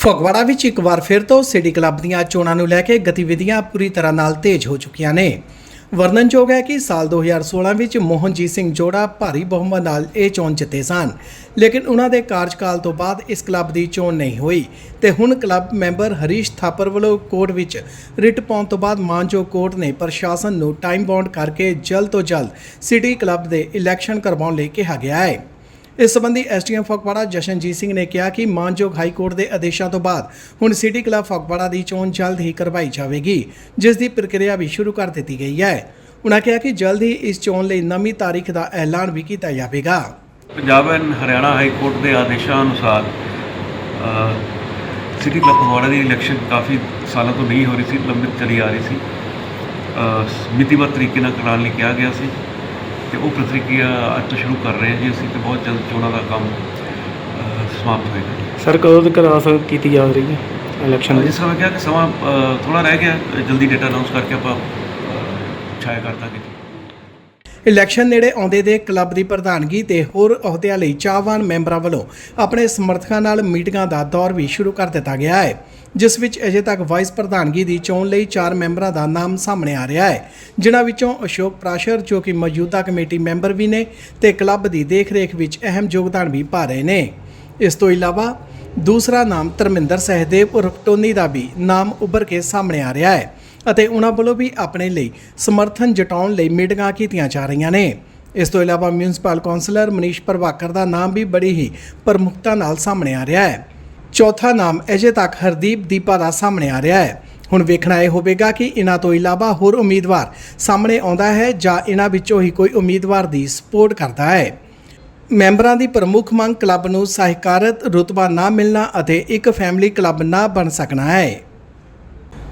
ਫਗਵਾੜਾ ਵਿੱਚ ਇੱਕ ਵਾਰ ਫਿਰ ਤੋਂ ਸਿਟੀ ਕਲੱਬ ਦੀਆਂ ਚੋਣਾਂ ਨੂੰ ਲੈ ਕੇ ਗਤੀਵਿਧੀਆਂ ਪੂਰੀ ਤਰ੍ਹਾਂ ਨਾਲ ਤੇਜ਼ ਹੋ ਚੁੱਕੀਆਂ ਨੇ। ਵਰਣਨਯੋਗ ਹੈ ਕਿ ਸਾਲ 2016 ਵਿੱਚ ਮੋਹਨਜੀਤ ਸਿੰਘ ਜੋੜਾ ਭਾਰੀ ਬਹੁਮਤ ਨਾਲ ਇਹ ਚੋਣ ਜਿੱਤੇ ਸਨ। ਲੇਕਿਨ ਉਹਨਾਂ ਦੇ ਕਾਰਜਕਾਲ ਤੋਂ ਬਾਅਦ ਇਸ ਕਲੱਬ ਦੀ ਚੋਣ ਨਹੀਂ ਹੋਈ ਤੇ ਹੁਣ ਕਲੱਬ ਮੈਂਬਰ ਹਰੀਸ਼ ਥਾਪਰ ਵੱਲੋਂ ਕੋਰਟ ਵਿੱਚ ਰਿਟ ਪਾਉਣ ਤੋਂ ਬਾਅਦ ਮਾਨਜੋ ਕੋਰਟ ਨੇ ਪ੍ਰਸ਼ਾਸਨ ਨੂੰ ਟਾਈਮ ਬਾਉਂਡ ਕਰਕੇ ਜਲਦ ਤੋਂ ਜਲਦ ਸਿਟੀ ਕਲੱਬ ਦੇ ਇਲੈਕਸ਼ਨ ਕਰਵਾਉਣ ਲਈ ਕਿਹਾ ਗਿਆ ਹੈ। ਇਸ ਸੰਬੰਧੀ ਐਸਟੀਐਮ ਫਗਵਾੜਾ ਜਸ਼ਨਜੀਤ ਸਿੰਘ ਨੇ ਕਿਹਾ ਕਿ ਮਾਨਯੋਗ ਹਾਈ ਕੋਰਟ ਦੇ ਆਦੇਸ਼ਾਂ ਤੋਂ ਬਾਅਦ ਹੁਣ ਸਿਟੀ ਕਲੱਬ ਫਗਵਾੜਾ ਦੀ ਚੋਣ ਜਲਦ ਹੀ ਕਰਵਾਈ ਜਾਵੇਗੀ, ਜਿਸ ਦੀ ਪ੍ਰਕਿਰਿਆ ਵੀ ਸ਼ੁਰੂ ਕਰ ਦਿੱਤੀ ਗਈ ਹੈ। ਉਨ੍ਹਾਂ ਕਿਹਾ ਕਿ ਜਲਦ ਹੀ ਇਸ ਚੋਣ ਲਈ ਨਵੀਂ ਤਾਰੀਖ ਦਾ ਐਲਾਨ ਵੀ ਕੀਤਾ ਜਾਵੇਗਾ। Punjab and Haryana high court ਦੇ ਆਦੇਸ਼ਾਂ ਅਨੁਸਾਰ ਸਿਟੀ ਕਲੱਬ ਫਗਵਾੜਾ ਦੀ ਇਲੈਕਸ਼ਨ ਕਾਫੀ ਸਾਲਾਂ ਤੋਂ ਨਹੀਂ ਹੋ ਰਹੀ ਸੀ, ਲੰਬਿਤ ਚਲੀ ਆ ਰਹੀ ਸੀ। ਮਿਤੀਬੱਧ ਤਰੀਕੇ ਨਾਲ ਕਰਾਉਣ ਲਈ ਕਿਹਾ ਗਿਆ ਸੀ। ਤੇ ਉਹ ਪ੍ਰਕਿਰਿਆ ਅੱਜ ਤੋਂ ਸ਼ੁਰੂ ਕਰ ਰਹੇ ਹਾਂ ਜੀ। ਅਸੀਂ ਤੇ ਬਹੁਤ ਜਲਦ ਚੋਣਾਂ ਦਾ ਕੰਮ ਸਮਾਪਤ ਹੋਏਗਾ ਜੀ। ਸਰ ਕਦੋਂ ਤੱਕ ਰਾਸ ਕੀਤੀ ਜਾ ਰਹੀ ਹੈ ਇਲੈਕਸ਼ਨ ਦੀ? ਜਿਸ ਤਰ੍ਹਾਂ ਮੈਂ ਕਿਹਾ ਕਿ ਸਮਾਂ ਥੋੜਾ ਰਹਿ ਗਿਆ। ਜਲਦੀ ਡੇਟਾ ਅਨਾਉਂਸ ਕਰਕੇ ਆਪਾਂ ਛਾਇਆ ਕਰ ਦਾਂਗੇ ਜੀ। ਇਲੈਕਸ਼ਨ ਨੇੜੇ ਆਉਂਦੇ ਦੇ ਕਲੱਬ ਦੀ ਪ੍ਰਧਾਨਗੀ ਤੇ ਹੋਰ ਅਹੁਦਿਆਂ ਲਈ ਚਾਹਵਾਨ ਮੈਂਬਰਾਂ ਵੱਲੋਂ ਆਪਣੇ ਸਮਰਥਕਾਂ ਨਾਲ ਮੀਟਿੰਗਾਂ ਦਾ ਦੌਰ ਵੀ ਸ਼ੁਰੂ ਕਰ ਦਿੱਤਾ ਗਿਆ ਹੈ, ਜਿਸ ਵਿੱਚ ਅਜੇ ਤੱਕ ਵਾਈਸ ਪ੍ਰਧਾਨਗੀ ਦੀ ਚੋਣ ਲਈ 4 ਮੈਂਬਰਾਂ ਦਾ ਨਾਮ ਸਾਹਮਣੇ ਆ ਰਿਹਾ ਹੈ। ਜਿਨ੍ਹਾਂ ਵਿੱਚੋਂ ਅਸ਼ੋਕ ਪ੍ਰਾਸ਼ਰ, ਜੋ ਕਿ ਮੌਜੂਦਾ ਕਮੇਟੀ ਮੈਂਬਰ ਵੀ ਨੇ ਤੇ ਕਲੱਬ ਦੀ ਦੇਖਰੇਖ ਵਿੱਚ ਅਹਿਮ ਯੋਗਦਾਨ ਵੀ ਪਾ ਰਹੇ ਨੇ। ਇਸ ਤੋਂ ਇਲਾਵਾ ਦੂਸਰਾ ਨਾਮ ਧਰਮਿੰਦਰ ਸਹਿਦੇਵ ਉਰਫ ਟੋਨੀ ਦਾ ਵੀ ਨਾਮ ਉੱਭਰ ਕੇ ਸਾਹਮਣੇ ਆ ਰਿਹਾ ਹੈ। ਅਤੇ ਉਹਨਾਂ ਵੱਲੋਂ ਵੀ ਆਪਣੇ ਲਈ ਸਮਰਥਨ ਜਟਾਉਣ ਲਈ ਮੀਟਿੰਗਾਂ ਕੀਤੀਆਂ ਜਾ ਰਹੀਆਂ ਨੇ। ਇਸ ਤੋਂ ਇਲਾਵਾ ਮਿਊਨਿਸਪਲ ਕੌਂਸਲਰ ਮਨੀਸ਼ ਪ੍ਰਭਾਕਰ ਦਾ ਨਾਮ ਵੀ ਬੜੀ ਹੀ ਪ੍ਰਮੁਖਤਾ ਨਾਲ ਸਾਹਮਣੇ ਆ ਰਿਹਾ ਹੈ। ਚੌਥਾ ਨਾਮ ਅਜੇ ਤੱਕ ਹਰਦੀਪ ਦੀਪਾ ਦਾ ਸਾਹਮਣੇ ਆ ਰਿਹਾ ਹੈ। ਹੁਣ ਵੇਖਣਾ ਇਹ ਹੋਵੇਗਾ ਕਿ ਇਹਨਾਂ ਤੋਂ ਇਲਾਵਾ ਹੋਰ ਉਮੀਦਵਾਰ ਸਾਹਮਣੇ ਆਉਂਦਾ ਹੈ ਜਾਂ ਇਹਨਾਂ ਵਿੱਚੋਂ ਹੀ ਕੋਈ ਉਮੀਦਵਾਰ ਦੀ ਸਪੋਰਟ ਕਰਦਾ ਹੈ। ਮੈਂਬਰਾਂ ਦੀ ਪ੍ਰਮੁੱਖ ਮੰਗ ਕਲੱਬ ਨੂੰ ਸਹਿਕਾਰਤ, ਰੁਤਬਾ ਨਾ ਮਿਲਣਾ ਅਤੇ ਇੱਕ ਫੈਮਿਲੀ ਕਲੱਬ ਨਾ ਬਣ ਸਕਣਾ ਹੈ।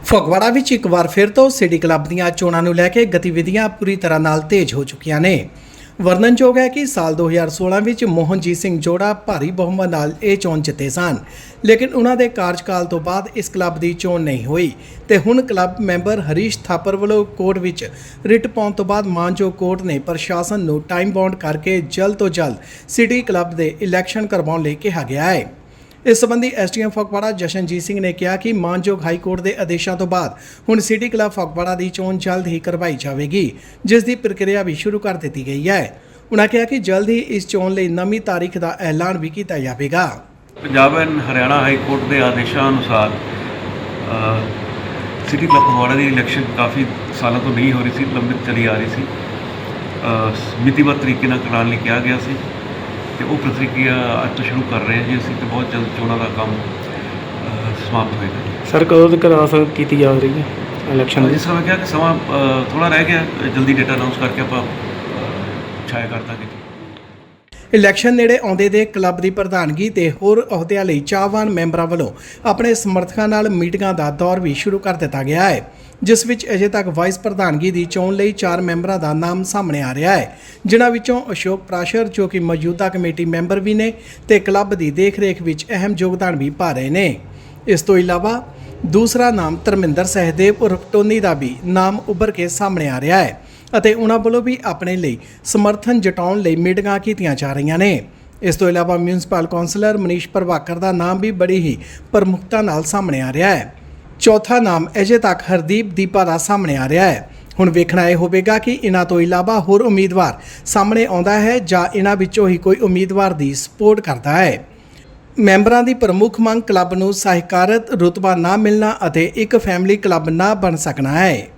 ਫਗਵਾੜਾ ਵਿੱਚ ਇੱਕ ਵਾਰ ਫਿਰ ਤੋਂ ਸਿਟੀ ਕਲੱਬ ਦੀਆਂ ਚੋਣਾਂ ਨੂੰ ਲੈ ਕੇ ਗਤੀਵਿਧੀਆਂ ਪੂਰੀ ਤਰ੍ਹਾਂ ਨਾਲ ਤੇਜ਼ ਹੋ ਚੁੱਕੀਆਂ ਨੇ। ਵਰਣਨਯੋਗ ਹੈ ਕਿ ਸਾਲ 2016 ਵਿੱਚ ਮੋਹਨਜੀਤ ਸਿੰਘ ਜੋੜਾ ਭਾਰੀ ਬਹੁਮਤ ਨਾਲ ਇਹ ਚੋਣ ਜਿੱਤੇ ਸਨ। ਲੇਕਿਨ ਉਹਨਾਂ ਦੇ ਕਾਰਜਕਾਲ ਤੋਂ ਬਾਅਦ ਇਸ ਕਲੱਬ ਦੀ ਚੋਣ ਨਹੀਂ ਹੋਈ ਤੇ ਹੁਣ ਕਲੱਬ ਮੈਂਬਰ ਹਰੀਸ਼ ਥਾਪਰ ਵੱਲੋਂ ਕੋਰਟ ਵਿੱਚ ਰਿਟ ਪਾਉਣ ਤੋਂ ਬਾਅਦ ਮਾਨਜੋ ਕੋਰਟ ਨੇ ਪ੍ਰਸ਼ਾਸਨ ਨੂੰ ਟਾਈਮ ਬਾਉਂਡ ਕਰਕੇ ਜਲਦ ਤੋਂ ਜਲਦ ਸਿਟੀ ਕਲੱਬ ਦੇ ਇਲੈਕਸ਼ਨ ਕਰਵਾਉਣ ਲਈ ਕਿਹਾ ਗਿਆ ਹੈ। ਇਸ ਸੰਬੰਧੀ ਐਸਟੀਐਮ ਫਗਵਾੜਾ ਜਸ਼ਨਜੀਤ ਸਿੰਘ ਨੇ ਕਿਹਾ ਕਿ ਮਾਨਯੋਗ ਹਾਈ ਕੋਰਟ ਦੇ ਆਦੇਸ਼ਾਂ ਤੋਂ ਬਾਅਦ ਹੁਣ ਸਿਟੀ ਕਲੱਬ ਫਗਵਾੜਾ ਦੀ ਚੋਣ ਜਲਦ ਹੀ ਕਰਵਾਈ ਜਾਵੇਗੀ, ਜਿਸ ਦੀ ਪ੍ਰਕਿਰਿਆ ਵੀ ਸ਼ੁਰੂ ਕਰ ਦਿੱਤੀ ਗਈ ਹੈ। ਉਨ੍ਹਾਂ ਕਿਹਾ ਕਿ ਜਲਦ ਹੀ ਇਸ ਚੋਣ ਲਈ ਨਵੀਂ ਤਾਰੀਖ ਦਾ ਐਲਾਨ ਵੀ ਕੀਤਾ ਜਾਵੇਗਾ। Punjab and Haryana high court ਦੇ ਆਦੇਸ਼ਾਂ ਅਨੁਸਾਰ ਸਿਟੀ ਕਲੱਬ ਫਗਵਾੜਾ ਦੀ ਇਲੈਕਸ਼ਨ ਕਾਫੀ ਸਾਲਾਂ ਤੋਂ ਨਹੀਂ ਹੋ ਰਹੀ ਸੀ, ਲੰਬਿਤ ਚਲੀ ਆ ਰਹੀ ਸੀ। ਮਿਤੀਬੱਧ ਤਰੀਕੇ ਨਾਲ ਕਰਾਉਣ ਲਈ ਕਿਹਾ ਗਿਆ ਸੀ। ਤੇ ਉਹ ਪ੍ਰਕਿਰਿਆ ਅੱਜ ਤੋਂ ਸ਼ੁਰੂ ਕਰ ਰਹੇ ਹਾਂ ਜੀ ਅਸੀਂ ਤੇ ਬਹੁਤ ਜਲਦ ਚੋਣਾਂ ਦਾ ਕੰਮ ਸਮਾਪਤ ਹੋਏਗਾ ਜੀ। ਸਰ ਕਦੋਂ ਤੱਕ ਰਾਸ ਕੀਤੀ ਜਾ ਰਹੀ ਹੈ ਇਲੈਕਸ਼ਨ ਦੀ? ਜਿਸ ਤਰ੍ਹਾਂ ਮੈਂ ਕਿਹਾ ਕਿ ਸਮਾਂ ਥੋੜਾ ਰਹਿ ਗਿਆ ਜਲਦੀ ਡੇਟਾ ਅਨਾਉਂਸ ਕਰਕੇ ਆਪਾਂ ਛਾਇਆ ਕਰ ਦਾਂਗੇ ਜੀ। ਇਲੈਕਸ਼ਨ ਨੇੜੇ ਆਉਂਦੇ ਦੇ ਕਲੱਬ ਦੀ ਪ੍ਰਧਾਨਗੀ ਤੇ ਹੋਰ ਅਹੁਦਿਆਂ ਲਈ ਚਾਹਵਾਨ ਮੈਂਬਰਾਂ ਵੱਲੋਂ ਆਪਣੇ ਸਮਰਥਕਾਂ ਨਾਲ ਮੀਟਿੰਗਾਂ ਦਾ ਦੌਰ ਵੀ ਸ਼ੁਰੂ ਕਰ ਦਿੱਤਾ ਗਿਆ ਹੈ, ਜਿਸ ਵਿੱਚ ਅਜੇ ਤੱਕ ਵਾਈਸ ਪ੍ਰਧਾਨਗੀ ਦੀ ਚੋਣ ਲਈ 4 ਮੈਂਬਰਾਂ ਦਾ ਨਾਮ ਸਾਹਮਣੇ ਆ ਰਿਹਾ ਹੈ, ਜਿਨ੍ਹਾਂ ਵਿੱਚੋਂ ਅਸ਼ੋਕ ਪ੍ਰਾਸ਼ਰ ਜੋ ਕਿ ਮੌਜੂਦਾ ਕਮੇਟੀ ਮੈਂਬਰ ਵੀ ਨੇ ਤੇ ਕਲੱਬ ਦੀ ਦੇਖਰੇਖ ਵਿੱਚ ਅਹਿਮ ਯੋਗਦਾਨ ਵੀ ਪਾ ਰਹੇ ਨੇ। ਇਸ ਤੋਂ ਇਲਾਵਾ ਦੂਸਰਾ ਨਾਮ ਧਰਮਿੰਦਰ ਸਹਿਦੇਵ ਉਰਫ ਟੋਨੀ ਦਾ ਵੀ ਨਾਮ ਉੱਭਰ ਕੇ ਸਾਹਮਣੇ ਆ ਰਿਹਾ ਹੈ ਅਤੇ ਉਹਨਾਂ ਵੱਲੋਂ ਵੀ ਆਪਣੇ ਲਈ ਸਮਰਥਨ ਜਟਾਉਣ ਲਈ ਮੀਟਿੰਗਾਂ ਕੀਤੀਆਂ ਜਾ ਰਹੀਆਂ ਨੇ। ਇਸ ਤੋਂ ਇਲਾਵਾ ਮਿਊਨਿਸਪਲ ਕੌਂਸਲਰ ਮਨੀਸ਼ ਪ੍ਰਭਾਕਰ ਦਾ ਨਾਮ ਵੀ ਬੜੀ ਹੀ ਪ੍ਰਮੁੱਖਤਾ ਨਾਲ ਸਾਹਮਣੇ ਆ ਰਿਹਾ ਹੈ। ਚੌਥਾ ਨਾਮ ਅਜੇ ਤੱਕ ਹਰਦੀਪ ਦੀਪਾ ਦਾ ਸਾਹਮਣੇ ਆ ਰਿਹਾ ਹੈ। ਹੁਣ ਵੇਖਣਾ ਇਹ ਹੋਵੇਗਾ ਕਿ ਇਹਨਾਂ ਤੋਂ ਇਲਾਵਾ ਹੋਰ ਉਮੀਦਵਾਰ ਸਾਹਮਣੇ ਆਉਂਦਾ ਹੈ ਜਾਂ ਇਹਨਾਂ ਵਿੱਚੋਂ ਹੀ ਕੋਈ ਉਮੀਦਵਾਰ ਦੀ ਸਪੋਰਟ ਕਰਦਾ ਹੈ। ਮੈਂਬਰਾਂ ਦੀ ਪ੍ਰਮੁੱਖ ਮੰਗ ਕਲੱਬ ਨੂੰ ਸਹਿਕਾਰਤ, ਰੁਤਬਾ ਨਾ ਮਿਲਣਾ ਅਤੇ ਇੱਕ ਫੈਮਿਲੀ ਕਲੱਬ ਨਾ ਬਣ ਸਕਣਾ ਹੈ।